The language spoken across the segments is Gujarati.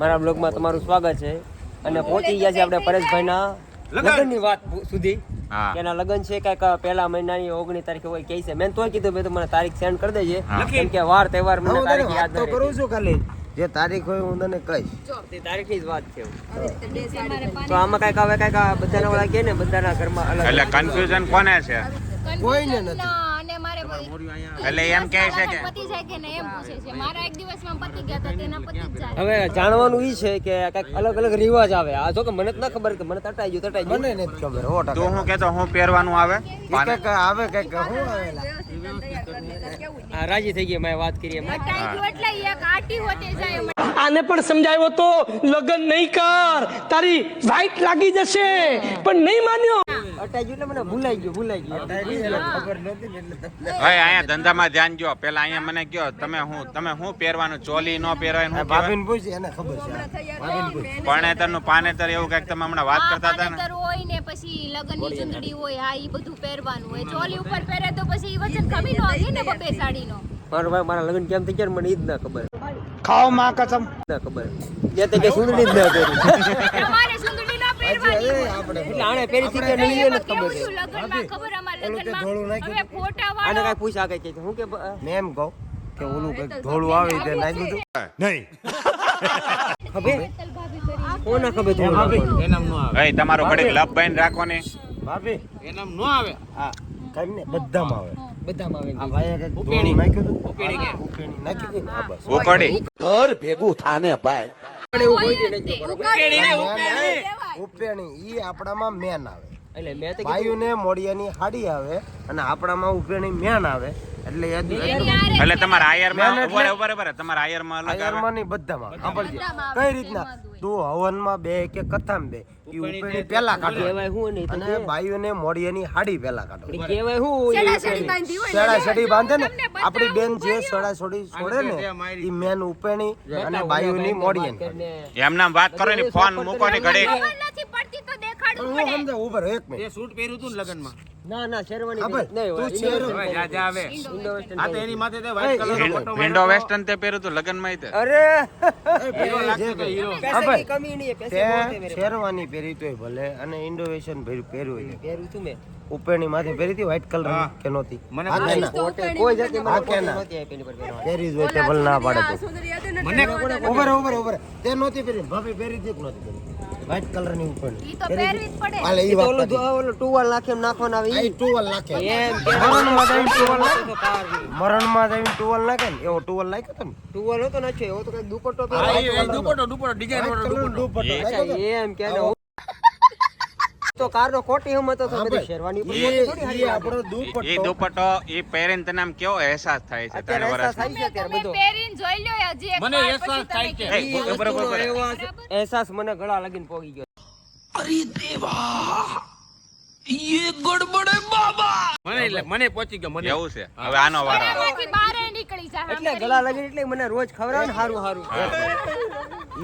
મારા બ્લોગમાં તમારું સ્વાગત છે. અને પહોંચી ગયા છે આપણે પરેશભાઈના લગ્નની વાત સુધી. એના લગ્ન છે કાંઈક પહેલા મહિનાની ઓગણીસ તારીખે હોય કે છે. મેં તોય કીધું મેં તો મને તારીખ સેન્ડ કરી દેજે. કેમ કે વાર તહેવાર મને હું તારીખ યાદ તો કરું. છું ખાલી. જે તારીખ હોય હું તને કહીશ. તે તારીખની જ વાત છે. તો આમાં કાંઈક હવે કંઈક બધાના વાળા કે ને બધાના ઘરમાં અલગ. એટલે અલગ કન્ફ્યુઝન કોને છે? કોઈને નથી. ના, અને મારે એટલે એમ કહે છે કે પતિ જાય કે નહીં એમ પૂછે છે. મારા એક દિવસમાં પતિ ગયા તો તેના પતિ જાય. હવે જાણવાનું ઈ છે કે કંઈક અલગ અલગ રિવાજ આવે. આ જો કે મને જ ના ખબર કે મને તટાઈ ગયું તટાઈ ગયું. મને નથી ખબર હો તું હું કેતો હું પહેરવાનું આવે? કંઈક આવે કંઈક હું આવેલા રાજી થઈ ગયા મેં વાત કરી એમ. અટાઈ ગયું એટલે એક આટી હોતે જાય આને પણ સમજાવ્યો તો લગ્ન નહીં કર. તારી વાઈટ લાગી જશે. પણ નહીં માન્યો. અટાઈ ગયું મને ભૂલાઈ ગયું ભૂલાઈ ગયું. ખબર નહોતી એટલે. અહીંયા ધંધામાં ધ્યાન જો પેલા અહીંયા મને કયો તમે હું તમે શું પહેરવાનું? ચોલી ન પહેરવાય હું ભાભીને પૂછ એને ખબર છે ભાભીને પૂછ. પાનેતર એવું કંઈક તમે હમણાં વાત કરતા હતા ને? હોય ને પછી લગ્નની ચૂંટણી હોય હા ઈ બધું પહેરવાનું હોય. ચોલી ઉપર પહેરે તો પછી ઈ વચન ખમી નો આવી ને બબે સાડીનો. મારો ભાઈ મારા લગ્ન કેમ થઈ ગયા મને ઈ જ ના ખબર. ખાઓ માં કસમ. ના ખબર. જે તે કે જ ના પહેરી. એટલે આણે પહેરી હતી કે નહીં એને ખબર છે ખબર અમારા ઓલું તે ધોળું લગ્નમાં નાખ્યું હવે ફોટા વાળો કાંઈ પૂછ આ કે હું કે મેં એમ કહું કે ઓલું કંઈક ધોળું આવે તે નાખ્યું હતું ખબર ભાભી કરી. કોના ખબર થોડું ભાઈ તમારો ઘડીક લપ બાઈને રાખવાની ભાભી. એનામ નો આવે? હા કઈ ને બધામાં આવે. બધામાં આ આવે ભાઈએ કંઈક ધોળું નાખ્યું હતું. ઉકેણી ઉકેણી નાખી હતી બસ. ઉકડી એવું કોઈ દી નથી ખબર. ઉપેણી ઈ આપણામાં મેન આવે. એટલે મેં તો કીધું મોડિયાની હાડી આવે અને આપણામાં ઉપેણી મેન આવે. એટલે એટલે તમારા આયરમાં ઉભરે ઉભરે ઉભરે તમારા આયરમાં અલગ આયરમાં નહીં બધામાં. સાંભળજે. કઈ રીતના. તું હવનમાં બે કે કથામાં બે? ઈ ઉપરની પેલા કાઢો. કહેવાય હું નહીં તો અને બાયુને મોડિયાની હાડી પેલા કાઢો. કહેવાય હું સડા સડી બાંધે ને? આપણી બેન જે સડા સડી છોડે ને ઈ મેન ઉપરની અને બાયુની મોડિયાની. એમ નામ વાત કરો ને ફોન મૂકો ને ઘડીક. નથી પડતી તો દેખાડવું હું પડે. સમજાવું, ઊભા એક મિનિટ. ના ના શેરવાની નહીં. તું પહેરી. એ, એ લોકો. વિન્ડો વેસ્ટર્ન તે પહેર્યું તું લગ્નમાં તે? અરે! એ ભાઈ, જે ભાઈ. હા પૈસાની કમી નહીં પૈસે બહુ મેરે શેરવાની પહેરી તોય ભલે અને ઇન્ડોવેશન પહેર્યું હોય પહેરું મેં. ઉપેણી માથે પહેરી હતી વ્હાઈટ કલર કે નહોતી? કોઈ જાતની મને કે ના? પહેરી જ હોય તે ભલે ના પાડે મને રહો, ઊભા રહો. તે નહોતી પહેરી ભાભી પહેરી હતી કે નહોતી પહેરી? વ્હાઈટ કલરની ઉપર. ઈ તો પહેરવી જ પડે. હાલે, ઈ તો વાત ઓલું. ઓલું ટુવાલ નાખે એમ નાખવાનું આવે ઈ. ટુવાલ નાખે. એમ મરણમાં જઈને ટુવાલ નાખે. તો કારની. મરણમાં જઈને ટુવાલ નાખે ને? એવો ટુવાલ નાખે હતો ટુવાલ હતો ને એવો તો કઈ દુપટ્ટો તો colourનો દુપટ્ટો ડિઝાઇન વાળો દુપટ્ટો. એમ કે ને તો કારનો કોટી હમ હતો બધી શેરવાની ઉપર ઈ- થોડી હારી ઈ લાગે. આપણો એ દુપટ્ટો દુપટ્ટો એ પહેરીને તને આમ કેવો અહેસાસ થાય છે તારે વરસ થાય છે અત્યારે બધો. પહેરીને જોઈ લ્યો હજી એક મને અહેસાસ થાય છે. કહેજો. ઈ બરોબર, વસ્તુનો બરોબર. એવો અહેસાસ મને ગળા લગીને પોગી ગયો. મને પહોંચી ગયો મને. એવું છે. હવે આનો વારો. નીકળી એટલે ગળા લગીને એટલે મને રોજ ખબર ને હારું હારું.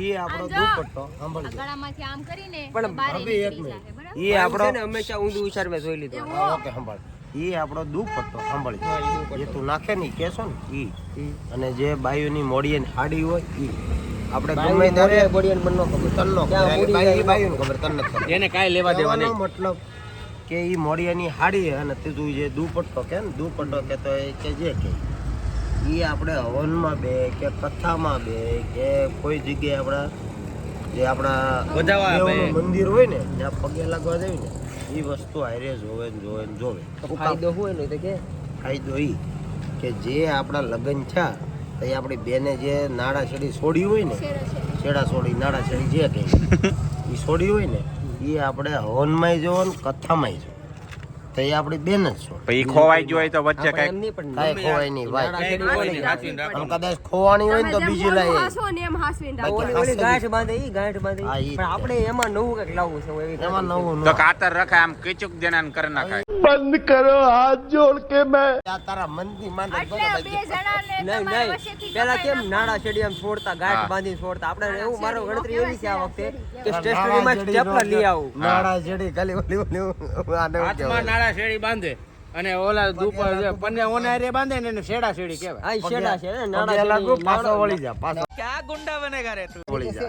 એ આપણો દુપટ્ટો સાંભળજો. ગળામાંથી આમ કરીને પણ એક નીકળી મિનિટ. જાય ઈ આપણો હંમેશા ઊંધું વિચાર મેં જોઈ લીધું. ઓકે સંભાળ. એ આપણો દુપટ્ટો સાંભળી. જે તું નાખે ને કેસો ને એ અને જે બાયુની મોડિયાની હાડી હોય એ આપણે ગમે ત્યારે બોડિયન મન નો ખબર. તન નો ક્યાં ખબર. મૂડી બાયુને ખબર તને નથી ખબર. એને કાંઈ લેવા દેવા મતલબ કે એ મોડિયાની હાડી અને તીજું જે દુપટ્ટો કે ને દુપટ્ટો કે તો એ કે જે કે. એ આપણે હવનમાં બે કે કથામાં બે કે કોઈ જગ્યાએ આપણા જે આપણા મંદિર હોય ને ત્યાં પગે લાગવા જાય ને એ વસ્તુ હારે જોવે ને જોવે ને જોવે. ફાયદો હોય ને તો કે? ફાયદો એ કે જે આપણા લગ્ન થયા તો એ આપણી બેને જે નાડા છેડી છોડી હોય ને છેડા છોડી નાડા છેડી જે કે એ છોડી હોય ને એ આપણે હવનમાંય જોવો ને કથામાંય જો તો એ આપણી બેન જ છો. પછી ખોવાઈ ગયું હોય તો વચ્ચે પણ કાંઈ ખોવાય નહીં ભાઈ. છેડી હોય ને. અને કદાચ ખોવાની હોય ને તો બીજી લાવી ઓલી ઓલી ગાંઠ બાંધે ઈ ગાંઠ બાંધે. હા, ઈ. ઈ જ પણ આપણે એમાં નવું કંઈક લાવવું છે એમાં નવું તો કાતર રખાય આમ કિચુક દેના કરી નાખાય. આ તારા મનથી માંડે એટલે બે જણાને નહીં તમારા નહીં. નહીં પેલા કેમ નાડા છેડી છોડતા ગાંઠ બાંધી છોડતા? આપણે એવું મારો ગણતરી એવી છે આ વખતે કે નાડા સ્ટેશનરીમાં સ્ટેપલર લઈ આવું. કે- નાડા જેડી ખાલી ઓલી ઓલી આને હાથમાં? નાળા શેડી બાંધે અને ઓલા દુપર પન્ને ઓનારે બાંધે ને એને શેડા શેડી કહેવાય. આ શેડા છે નાડા લાગુ છેડી, પાછો નાડો- વળી જા પાછો. કે આ વળી જાય.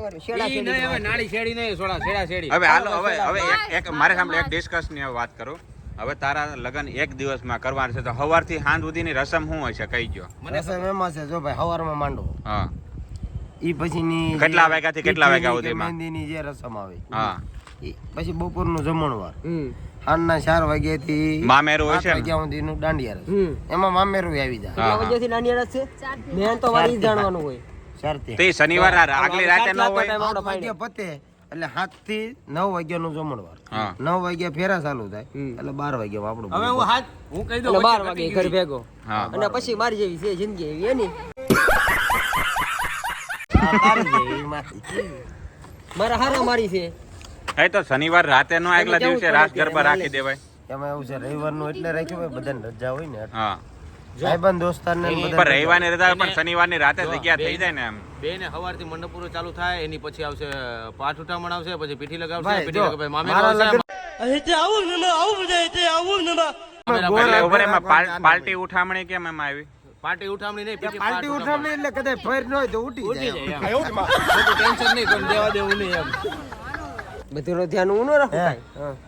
શેડા શેડી હવે હાલો હવે હવે એક એક મારે સામે એક ડિસ્કસની વાત કરું. હવે તારા લગન એક દિવસમાં કરવાના છે તો સવારથી સાંજ સુધીની રસમ શું હશે? છે કહી ગયો રસમ એમાં છે જો ભાઈ સવારમાં માંડો હા. ઈ પછીની કેટલા વાગ્યાથી કેટલા વાગ્યા સુધી? મહેંદીની જે રસમ આવે. હા. ઈ પછી બપોરનું જમણવાર. હમ. સાંજના ચાર વાગ્યાથી મામેરું હોય છે? વાગ્યા સુધીનું દાંડિયા રસ. એમાં મામેરું આવી જાય. કેટલા. વાગ્યાથી રસ છે? મેં તો મારી જાણવાનું હોય. તે શનિવાર આગલી રાતે ન હોય? પતે. એટલે સાતથી નવ વાગ્યાનું જમણવાર. હા. નવ વાગ્યા ફેરા ચાલુ થાય એટલે બાર વાગ્યા આપણું હવે હું હાથ હું કહી દઉં બાર વાગે ઘર ભેગો. અને પછી મારી જેવી છે જિંદગી એવી એની. મારા. હારા મારી છે. એ તો શનિવાર રાતે નો આગલા દિવસે રાત ગરબા રાખી દેવાય. એમાં એવું છે રવિવારનું એટલે રાખ્યું હોય બધાને રજા હોય ને. હા. ભાઈબંધ દોસ્તાર ને રવિવારની રજા. પણ શનિવારની રાતે જગ્યા થઈ જાય ને એમ. બે ને સવારથી મંડપ ચાલુ થાય એની પછી આવશે પાઠ ઉઠામણ આવશે પછી પીઠી લગાવશે પીઠી લગાવે મામે આવું આવશે એટલે ઉપર એમાં પાલ- પાર્ટી ઉઠામણી કેમ એમાં આવી? પાર્ટી ઉઠામણી નહીં પીઠી પાર્ટી ઉઠામણી એટલે કદાચ ફેર ન હોય તો ઉઠી ઉઠી જાય ટેન્શન નહીં કોઈ દેવા દેવું નહીં એમ. બધું ધ્યાન હું ન રાખું.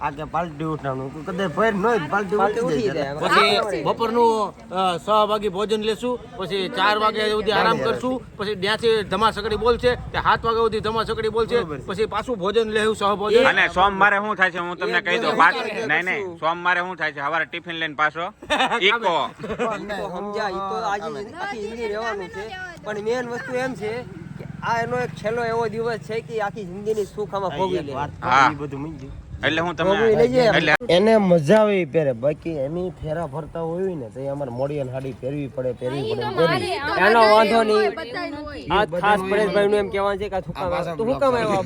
આ કે પાલટી ઉઠામણું કદાચ ફેર ન પાર્ટી ઉઠી જાય. પછી બપોરનું છ વાગે ભોજન લેશું પછી ચાર વાગે સુધી આરામ કરશું પછી ત્યાંથી ધમાસકડી બોલશે તે સાત વાગ્યા સુધી ધમાસકડી બોલશે પછી પાછું ભોજન લેવું સહ ભોજન અને સોમવારે શું થાય છે? હું તમને કહી દઉં પાછ નહીં નહીં સોમવારે શું થાય છે? સવારે ટિફિન લઈને પાછો ઈકો સમજા ઈ તો આજે આખી જિંદગી રહેવાનું છે. પણ મેન વસ્તુ એમ છે આ એનો એક છેલ્લો એવો દિવસ છે કે આખી જિંદગીની સુખ આમાં ભોગવી લે. વાત હા. બધું મૂકી દે. એટલે હું તમને એટલે એને મજા આવે પહેરે. બાકી એની ફેરા ફરતા હોય ને તો અમારે મોડિયન હાડી પહેરવી પડે પહેરવી પડે એનો વાંધો નહીં. આ ખાસ પરેશભાઈ નું એમ કહેવાનું છે કે? તું કામ આવ્યો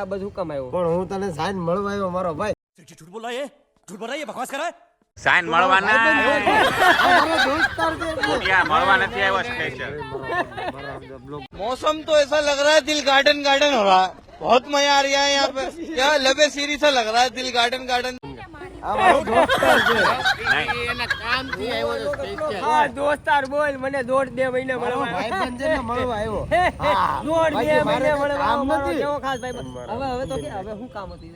આ બધું કામ આવ્યો? પણ હું તને સાઈન મળવા આવ્યો મારો ભાઈ. ઝૂઠ બોલાય ઝૂઠ બોલાય બકવાસ છે એટલે. ત્યાં મળવા નથી આવ્યો સ્પેશિયલ मौसम तो ऐसा लग रहा है दिल गार्डन गार्डन हो रहा है बहुत मजा आ रहा है यहाँ पे क्या लबे सीरी सा लग रहा है दिल गार्डन गार्डन આ મારો દોસ્તાર છે. હા, દોસ્તાર બોલ મને દોઢ બે મહિને મળવા ભાઈબંધ છે ને મળવા આવ્યો. દોઢ બે મહિને મળવા કામ મારો નથી. ખાસ ભાઈ હવે હવે તો હવે શું કામ હતું?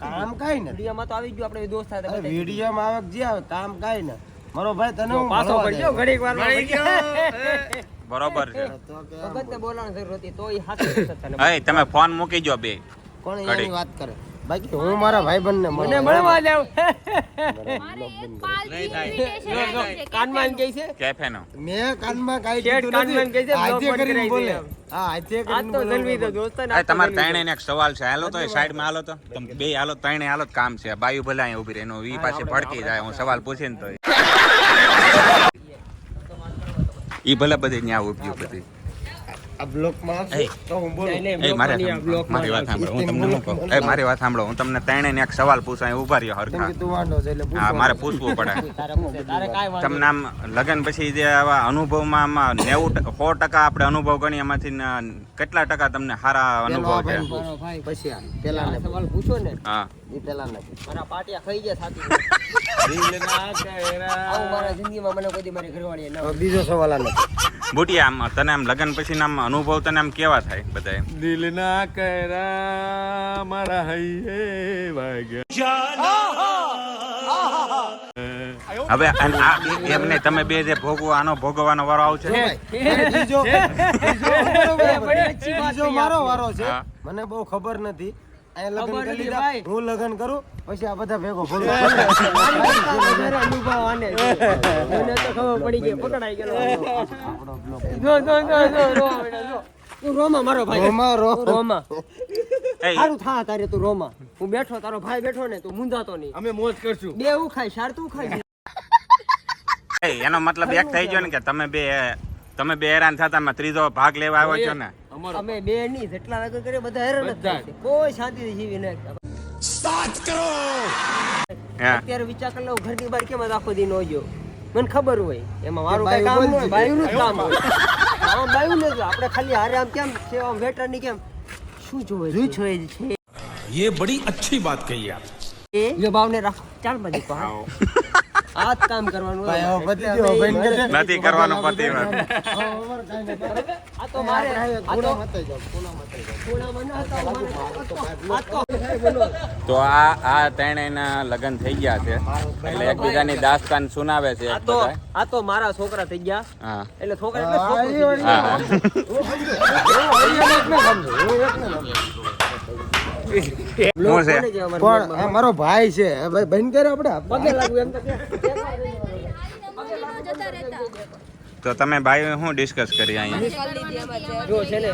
કામ વિડીયોમાં તો આવી ગયો આપણે દોસ્ત સાથે વિડીયોમાં આવે કે જે આવે કામ કાઈ ને. મારો ભાઈ તને હું પાછો ઘડીક વાર બરોબર છે. જરૂર હતી તો એ હાથે તમે ફોન મૂકી જો બે. કોણ એની વાત કરે? બાકી હું મારા ભાઈબંધને મને મળવા જાવ. કાનમાં કહે છે કેફે નો મેં કાનમાં કાઈ કીધું કાનમાં. કહે છે, આજે કરીને બોલે. હા કરીને તો. તો દોસ્તો ને તમારે એક સવાલ છે. હાલો તો એ સાઈડમાં હાલો તો. તમે બે હાલો ત્રણે હાલો તો કામ છે. બાયુ ભલે અહીં ઊભી રહે. એનો ઈ પાસે ભડકી જાય. હું સવાલ પૂછીને તો ઈ ભલે બધી ન્યા ઊભી બધી. આ બ્લોકમાં તો હું બોલું. નહીં, નહીં, એ મારે વાત સાંભળો હું તમને શું કહું એ મારી વાત સાંભળો હું તમને ત્રણે ને એક સવાલ પૂછાય ઊભા ઊભા રહ્યો હરખા. કે તું વાંઢો છે એટલે હા મારે પૂછવું પડે. તમને આમ લગન પછી જે આવા અનુભવમાં આમાં નેવું સો ટકા આપણે અનુભવ ગણીએ એમાંથી કેટલા ટકા તમને સારા અનુભવ છે? પૂછ. પેલા સવાલ પૂછો ને. હા. એ પેલા મારા પાટિયા ખાઈ ગયા થાતી મારા જિંદગીમાં મને કોઈ મારી ઘરવાળીએ બીજો સવાલ આને. બુટિયા આમ તને આમ લગન પછી આમ અનુભવ તને આમ કેવા થાય બધા દિલ ના કરા મારા હૈયે વાગ્યા. હવે અને આ એ- એમ નહીં તમે બે જે ભોગવો આનો ભોગવવાનો વારો આવશે? બીજો મારો વારો છે. મને બહુ ખબર નથી. હું લગ્ન કરું પછી આ બધા ભેગો ભોગવો. અનુભવ આને છે. તો ખબર પડી ગઈ પકડાઈ ગયેલો. જો જો જો જો રોવા તું રોમા મારો ભાઈ. રોમા રો. તું રોમા સારું થા તારે તું રોમા. હું બેઠો તારો ભાઈ બેઠો ને તું મુંજાતો નહીં. અમે મોજ કરશું. બે હું ખાઈ સાર તું ખાઈ એ, એનો મતલબ એક થઈ ગયો ને કે તમે બે તમે બે હેરાન થતા ત્રીજો ભાગ લેવા આવ્યો છો ને. અમે બે નહીં જેટલા વાગે કરીએ બધા હેરાન જ થાય છે. કોઈ શાંતિથી જીવી ન હા અત્યારે વિચાર કરી લઉં ઘરની બહાર કેમ જ આખો દી નો ગયો મને ખબર હોય એમાં મારું કે કઈ કામ બાયું ન હોય બાયુનું જ કામ હોય હા બાયું ને જો આપણે ખાલી હારે આમ કેમ છે આમ વેટર ની કેમ શું જોવે શું જોવે છે ये बड़ी अच्छी बात कही आप એ યો ભાવને રાખો ચાલ બધી પા આ જ કામ કરવાનું ભાઈ હવે પતી ગયો, ભાઈ ને કહે. નથી કરવાનું પતિ આ તો મારે આ તો ખૂણામાં ના હતા, મારે આ તો બોલો. તો આ આ ત્રણેયના લગ્ન થઈ ગયા છે. એટલે એકબીજાની દાસ્તાન સુનાવે છે આ તો આ તો મારા છોકરા થઈ ગયા. હા. એટલે છોકરા એટલે હા હા. આ મારો ભાઈ છે ભાઈ બંધ કરે આપણે પગે લાગુ એમ તો તમે ભાઈ શું ડિસ્કસ કરી અહીંયા જો છે ને.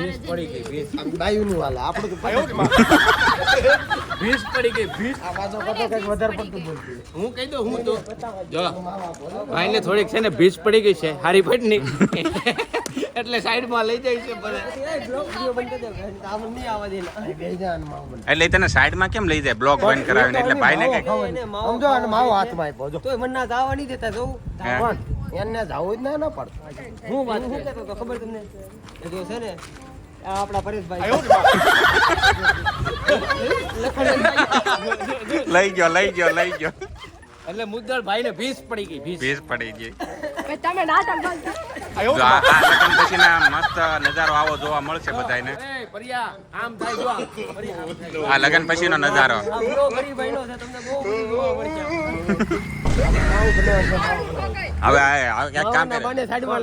દીધું પડી ગઈ ભીસ. જે બાયુનું હાલે. આપણે તો ભીસ પડી ગઈ ભીસ. આ પાછો કટો કંઈક વધારે પડતું બોલતી હું કહી દઉં હું તો જો ભાઈને થોડીક છે ને ભીસ પડી ગઈ છે હારી પટની. એટલે સાઈડમાં લઈ જાય છે બધા. એ વિડિયો બંધ કરી દે આમ નહીં આવવા દે. બે જણ એટલે તને સાઈડમાં કેમ લઈ જાય? બ્લોક બંધ કરાવીને એટલે ભાઈને માવો સમજો અને માવો હાથમાં આપ્યો જો. તો મને ના જવા નહીં દેતા? પણ એને જાવું જ ના ના પડતું. હું વાત હું કહેતો તો ખબર તમને? એ છે ને આપણા પરેશભાઈ. લઈ ગયો લઈ ગયો લઈ ગયો. એટલે મુદ્દલ ભાઈ ને ભીસ પડી ગઈ ભીસ. ભીસ પડી ગઈ. તમે ના. આ લગન પછી ના મસ્ત નજારો આવો જોવા મળશે બધાને એ પરિયા આમ થાય જો આ. લગન પછી થાય. આ લગ્ન પછીનો નજારો. છે હવે આ- કામ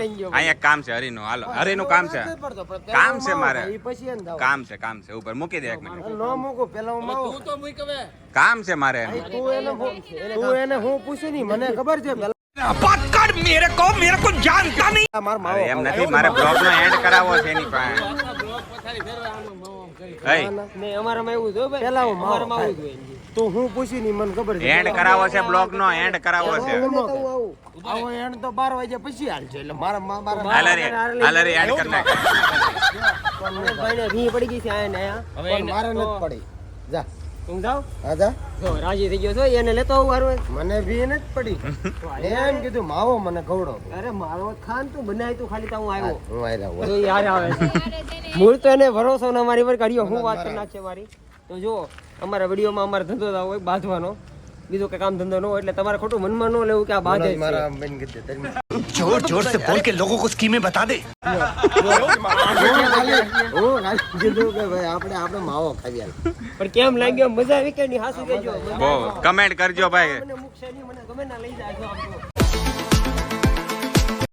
ગયો. અહીંયા એક કામ છે હરીનું. હાલો હરીનું કામ છે. કામ છે મારે. પછી. કામ છે કામ છે ઉપર. મૂકી દે એક મિનિટ. ન કામ છે મારે. તું એને હું- તું મેરે હું પૂછ્યું નહીં મને ખબર છે પેલા આ મારો માવો અરે એમ નથી મારે બ્લોગ નો એન્ડ કરાવવો છે એની પાસે. એય, ને અમારામાં એવું હો ભાઈ. પેલા અમારામાં આવું જોઈએ તું હું પૂછી નહીં મને ખબર છે. એન્ડ કરાવો છે બ્લોગ નો એન્ડ કરાવો છે. આવું. એન્ડ તો બાર વાગ્યા પછી હાલ છે. એટલે મારા મા- મારા હાલ રે એન્ડ કર નાખ. પરેશભાઈને રી પડી ગઈ છે આયા ને હવે મારે નથી પડી. જા. જાઉં હા જો રાજી થઈ ગયો છો એને લેતો આવું હારું મને બી નથી પડી. એમ કીધું માવો મને ખવડો અરે મારો ખાન તું બનાય તું ખાલી તો હું આવ્યો. હું હોય જો યાર આવે મૂળ તો એને ભરોસો ને અમારી પર કાઢ્યો. હું વાત કરી નાખશે મારી. તો જો અમારા વિડીયોમાં અમારો ધંધો તો હોય બાંધવાનો. બીજું કઈ કામ ધંધો નો એટલે તમારે ખોટું મનમાં નો લેવું કે આ બાજે મારા બંધ કરી જોર જોર સે બોલ કે લોકો કો સ્કીમે બતા દે. આપણે આપણે માવો ખાવી પણ કેમ લાગ્યો? મજા આવી કે નહીં? હાસુ દેજો કમેન્ટ કરજો ભાઈ. મને મુક્ષે નહીં મને ગમે ના લઈ જાય